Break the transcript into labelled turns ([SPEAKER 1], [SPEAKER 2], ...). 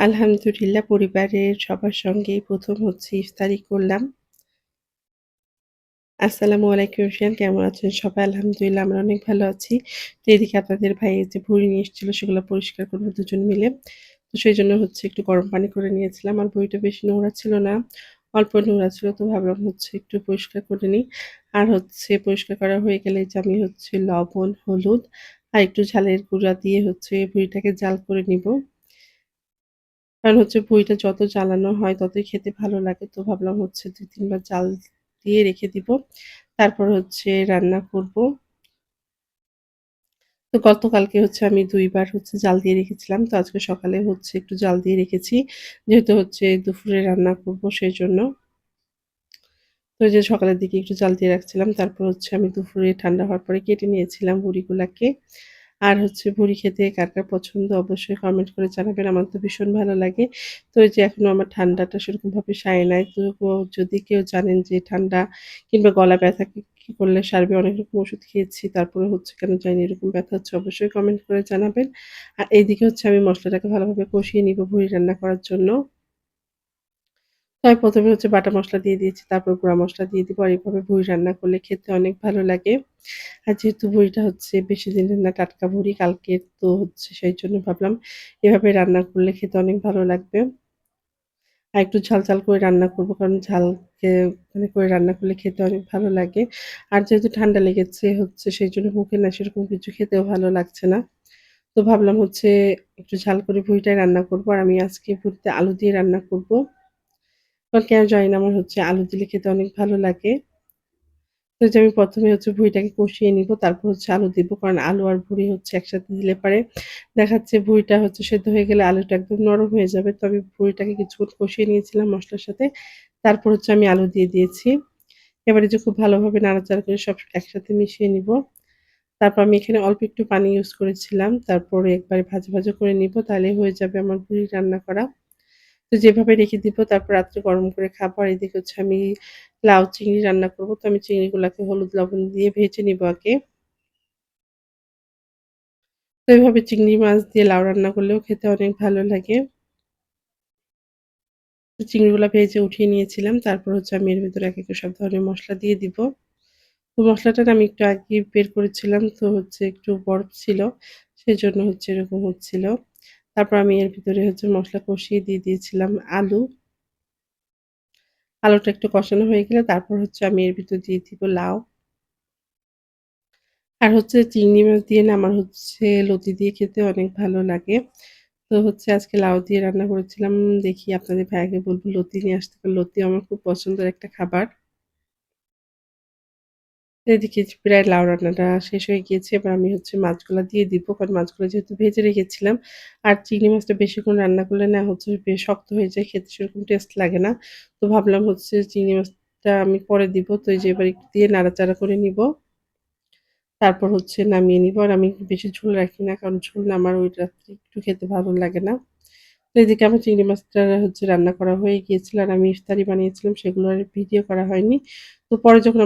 [SPEAKER 1] আলহামদুলিল্লাহ পরিবারের সবার সঙ্গেই প্রথম হচ্ছে ইফতারি করলাম। আসসালামু আলাইকুম এভরিওয়ান কেমন আছেন সবাই? আলহামদুলিল্লাহ আমরা অনেক ভালো আছি। তো এদিকে আপনাদের ভাই যে ভুঁড়ি নিয়ে এসেছিল সেগুলো পরিষ্কার করব দুজন মিলে। তো সেই জন্য হচ্ছে একটু গরম পানি করে নিয়েছিলাম। আর ভুঁড়িটা বেশি নোংরা ছিল না। অল্প নোংরা ছিল তো ভাবলাম হচ্ছে একটু পরিষ্কার করে নিই। আর হচ্ছে পরিষ্কার করা হয়ে গেলে যে আমি হচ্ছে লবণ, হলুদ আর একটু ঝালের গুঁড়া দিয়ে হচ্ছে ভুঁড়িটাকে জাল করে নিব। কারণ হচ্ছে ভুঁড়িটা যত জ্বালানো হয় ততই খেতে ভালো লাগে। তো ভাবলাম হচ্ছে ২-৩ বার জাল দিয়ে রেখে দিব। তারপর হচ্ছে রান্না করব। তো গতকালকে হচ্ছে আমি দুইবার হচ্ছে জাল দিয়ে রেখেছিলাম। তো আজকে সকালে হচ্ছে একটু জাল দিয়ে রেখেছি। যেহেতু হচ্ছে দুপুরে রান্না করব সেজন্য। তো এই যে সকালের দিকে একটু জাল দিয়ে রাখছিলাম। তারপর হচ্ছে আমি দুপুরে ঠান্ডা হওয়ার পরে কেটে নিয়েছিলাম বড়িগুলাকে। আর হচ্ছে ভুড়ি খেতে কার, কার পছন্দ অবশ্যই কমেন্ট করে জানাবেন। আমার তো ভীষণ ভালো লাগে। তো যে এখনও আমার ঠান্ডাটা সেরকমভাবে সারে নাই। তো যদি কেউ জানেন যে ঠান্ডা কিংবা গলা ব্যথা কি করলে সারবে অনেক রকম ওষুধ খেয়েছি। তারপরে হচ্ছে কেন জানি এরকম ব্যথা হচ্ছে অবশ্যই কমেন্ট করে জানাবেন। আর এইদিকে হচ্ছে আমি মশলাটাকে ভালোভাবে কষিয়ে নিব ভুড়ি রান্না করার জন্য। তাই ১ম এ হচ্ছে বাটা মশলা দিয়ে দিয়েছি। তারপর গুঁড়া মশলা দিয়ে দিব। আর এভাবে ভুঁড়ি রান্না করলে খেতে অনেক ভালো লাগে। আর যেহেতু ভুঁড়িটা হচ্ছে বেশি দিনের না টাটকা ভুঁড়ি কালকের তো হচ্ছে সেই জন্য ভাবলাম এভাবে রান্না করলে খেতে অনেক ভালো লাগবে। আর একটু ঝাল, ঝাল করে রান্না করব কারণ ঝালকে মানে করে রান্না করলে খেতে অনেক ভালো লাগে। আর যেহেতু ঠান্ডা লেগেছে হচ্ছে সেই জন্য মুখে না সেরকম কিছু খেতেও ভালো লাগছে না। তো ভাবলাম হচ্ছে একটু ঝাল করে ভুঁড়িটাই রান্না করব। আর আমি আজকে ভুঁড়িতে আলু দিয়ে রান্না করব। কারণ কেন জানি আমার হচ্ছে আলু দিলে খেতে অনেক ভালো লাগে। তো যে আমি প্রথমে হচ্ছে ভুঁড়িটাকে কষিয়ে নিব। তারপর হচ্ছে আলু দিব। কারণ আলু আর ভুঁড়ি হচ্ছে একসাথে দিলে পারে দেখা যাচ্ছে ভুঁড়িটা হচ্ছে সেদ্ধ হয়ে গেলে আলুটা একদম নরম হয়ে যাবে। তো আমি ভুঁড়িটাকে কিছুক্ষণ কষিয়ে নিয়েছিলাম মশলার সাথে। তারপর হচ্ছে আমি আলু দিয়ে দিয়েছি। এবারে যে খুব ভালোভাবে নাড়াচাড়া করে সব একসাথে মিশিয়ে নিব। তারপর আমি এখানে অল্প একটু পানি ইউজ করেছিলাম। তারপরে একবারে ভাজা, ভাজা করে নিব। তাহলে হয়ে যাবে আমার ভুঁড়ি রান্না করা। তো যেভাবে রেখে দিব তারপর রাত্রে গরম করে খাব। আর এদিকে হচ্ছে আমি লাউ চিংড়ি রান্না করব। তো আমি চিংড়িগুলাকে হলুদ লবণ দিয়ে ভেজে নিব আগে। তো এভাবে চিংড়ি মাছ দিয়ে লাউ রান্না করলেও খেতে অনেক ভালো লাগে। চিংড়িগুলো ভেজে উঠিয়ে নিয়েছিলাম। তারপর হচ্ছে আমি এর ভিতরে একে, একে সব ধরনের মশলা দিয়ে দিব। তো মসলাটা আমি একটু আগে বের করেছিলাম তো হচ্ছে একটু বরফ ছিল। সেই জন্য হচ্ছে এরকম হচ্ছিল। তারপর আমি এর ভিতরে হচ্ছে মশলা কষিয়ে দিয়ে দিয়েছিলাম আলু। আলুটা একটু কষানো হয়ে গেলে তারপর হচ্ছে আমি এর ভিতর দিয়ে দিব লাউ। আর হচ্ছে চিংড়ি মাছ দিয়ে না আমার হচ্ছে লতি দিয়ে খেতে অনেক ভালো লাগে। তো হচ্ছে আজকে লাউ দিয়ে রান্না করেছিলাম। দেখি আপনাদের ভাইয়াকে বলব, লতি নিয়ে আসতে। লতি আমার খুব পছন্দের একটা খাবার। এদিকে প্রায় লাউ রান্নাটা শেষ হয়ে গিয়েছে। এবার আমি হচ্ছে মাছগুলা দিয়ে দিব। কারণ মাছগুলো যেহেতু ভেজে রেখেছিলাম। আর চিংড়ি মাছটা বেশিক্ষণ রান্না করলে না হচ্ছে বেশ শক্ত হয়ে যায়। খেতে সেরকম টেস্ট লাগে না। তো ভাবলাম হচ্ছে চিংড়ি মাছটা আমি পরে দিব। তো এই যে এবার একটু দিয়ে নাড়াচাড়া করে নিব। তারপর হচ্ছে নামিয়ে নিব। আর আমি বেশি ঝোল রাখি না। কারণ ঝোল না আমার ওই রাত্রে একটু খেতে ভালো লাগে না। তো এদিকে আমার চিংড়ি মাছটা হচ্ছে রান্না করা হয়ে গিয়েছিল। আর আমি ইফতারি বানিয়েছিলাম, সেগুলো আর ভিডিও করা হয়নি। তো পরে যখন